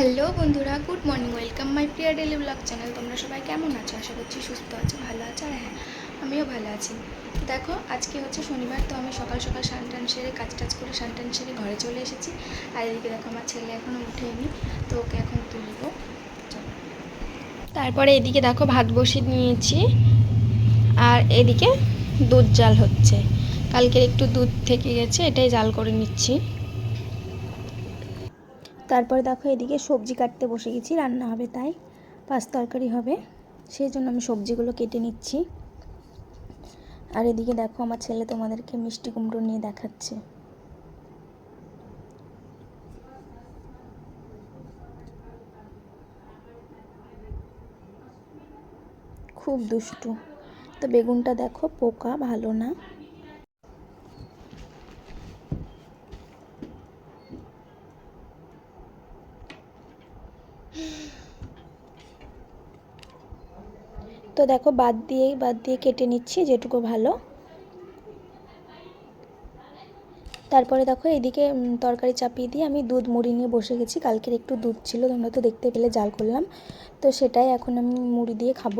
Hello বন্ধুরা, good morning, welcome my Priya daily blog channel. তোমরা সবাই কেমন আছো? আশা করছি সুস্থ আছো, ভালো আছো, আর হ্যাঁ আমিও ভালো আছি। দেখো, আজকে হচ্ছে শনিবার, তো আমি সকাল সকাল স্নান টান সেরে, কাজ টাজ করে স্নান টান সেরে ঘরে চলে এসেছি। আর এদিকে দেখো, আমার ছেলে এখনও উঠেনি, তো ওকে এখন তুলব। তারপরে এদিকে দেখো, ভাত বসিয়ে নিয়েছি। আর এদিকে দুধ জাল হচ্ছে। কালকের একটু দুধ থেকে গেছে, এটাই জাল করে নিচ্ছি। তারপরে দেখো এদিকে সবজি কাটতে বসে গেছি, রান্না হবে তাই, পাঁচ তরকারি হবে, সেই জন্য আমি সবজিগুলো কেটে নিচ্ছি। আর এদিকে দেখো আমার ছেলে তোমাদেরকে মিষ্টি কুমড়ো নিয়ে দেখাচ্ছে। খুব দুষ্টু। তো বেগুনটা দেখো পোকা, ভালো না। তো দেখো, বাদ দিয়ে বাদ দিয়ে কেটে নিচ্ছি যেটুকু ভালো। তারপরে দেখো এদিকে তরকারি চাপিয়ে দিয়ে আমি দুধ মুড়ি নিয়ে বসে গেছি। কালকের একটু দুধ ছিল, তোমরা তো দেখতে পেলে, জাল করলাম। তো সেটাই এখন আমি মুড়ি দিয়ে খাব,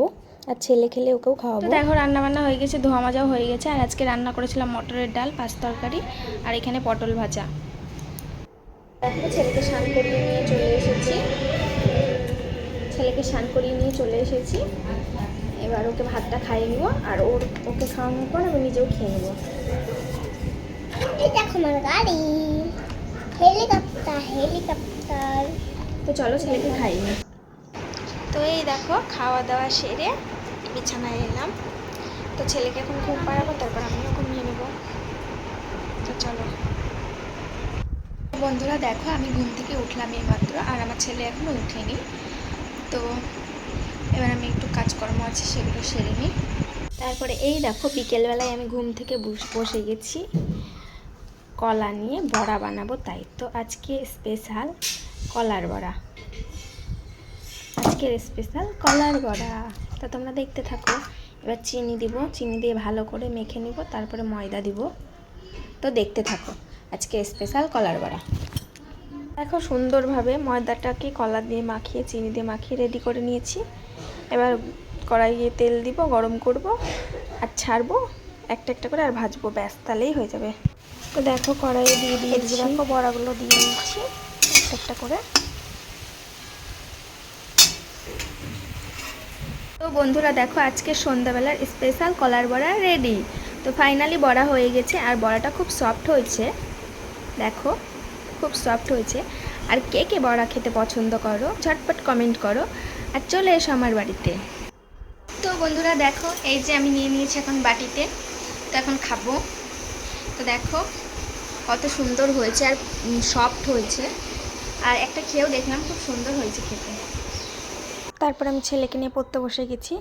আর ছেলে খেলে ওকেও খাওয়াবো। দেখো রান্না বান্না হয়ে গেছে, ধোয়া মাজাও হয়ে গেছে। আর আজকে রান্না করেছিলাম মটরের ডাল, পাঁচ তরকারি, আর এখানে পটল ভাজা। দেখো ছেলেকে স্নান করিয়ে নিয়ে চলে এসেছি। ছেলেকে স্নান করিয়ে নিয়ে চলে এসেছি। এবার ওকে ভাতটা খাইয়ে নিব আর ওর ওকে খাওয়ানোর পর আমি নিজেও খেয়ে নেব। দেখো আমার গাড়ি। Helicopter helicopter. তো চলো ছেলেকে খাইয়ে নিই। তো এই দেখো খাওয়া দাওয়া সেরে বিছানায় এলাম। তো ছেলেকে এখন ঘুম পাড়াবো তারপর আমিও ঘুমিয়ে নেব তো চলো বন্ধুরা দেখো, আমি ঘুম থেকে উঠলাম এই মাত্র আর আমার ছেলে এখনও উঠেনি। তো এবার আমি একটু কাজকর্ম আছে, সেগুলো সেরে নিই। তারপরে এই দেখো, বিকেলবেলায় আমি ঘুম থেকে বস- বসে গেছি। কলা নিয়ে বড়া বানাবো, তাই তো আজকে স্পেশাল কলার বড়া। আজকের স্পেশাল কলার বড়া। তা তোমরা দেখতে থাকো। এবার চিনি দিব, চিনি দিয়ে ভালো করে মেখে নিব, তারপরে ময়দা দিব। তো দেখতে থাকো। আজকে স্পেশাল কলার বড়া। দেখো সুন্দরভাবে ময়দাটাকে কলা দিয়ে মাখিয়ে চিনি দিয়ে মাখিয়ে রেডি করে নিয়েছি। এবার কড়াইয়ে তেল দিব গরম করব আর ছাড়বো একটা একটা করে আর ভাজবো ব্যাস তাহলেই হয়ে যাবে। তো দেখো কড়াইয়ে দিয়ে দিয়েছি। দেখো বড়াগুলো দিয়ে দিচ্ছি একটা একটা করে। তো বন্ধুরা দেখো আজকে সন্ধ্যাবেলার স্পেশাল কলার বড়া রেডি তো ফাইনালি বড়া হয়ে গেছে আর বড়াটা খুব সফট হয়েছে। দেখো, খুব সফট হয়েছে। আর কে কে বড়া খেতে পছন্দ করো, ঝটপট কমেন্ট করো আর চলে এসো আমার বাড়িতে। তো বন্ধুরা দেখো, এই যে আমি নিয়ে নিয়েছি এখন বাটিতে, তো এখন খাব। তো দেখো, কত সুন্দর হয়েছে আর সফট হয়েছে। আর একটা খেয়েও দেখলাম, খুব সুন্দর হয়েছে খেতে। তারপর আমি ছেলেকে নিয়ে পড়তে বসে গেছি,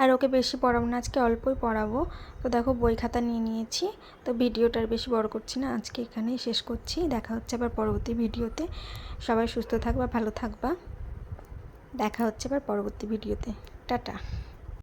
আর ওকে বেশি পড়াবো না, আজকে অল্পই পড়াবো। তো দেখো, বই খাতা নিয়ে নিয়েছি। তো ভিডিওটা আর বেশি বড় করছি না, আজকে এখানেই শেষ করছি। দেখা হচ্ছে আবার পরবর্তী ভিডিওতে। সবাই সুস্থ থাকবা, ভালো থাকবা। দেখা হচ্ছে আবার পরবর্তী ভিডিওতে। টাটা।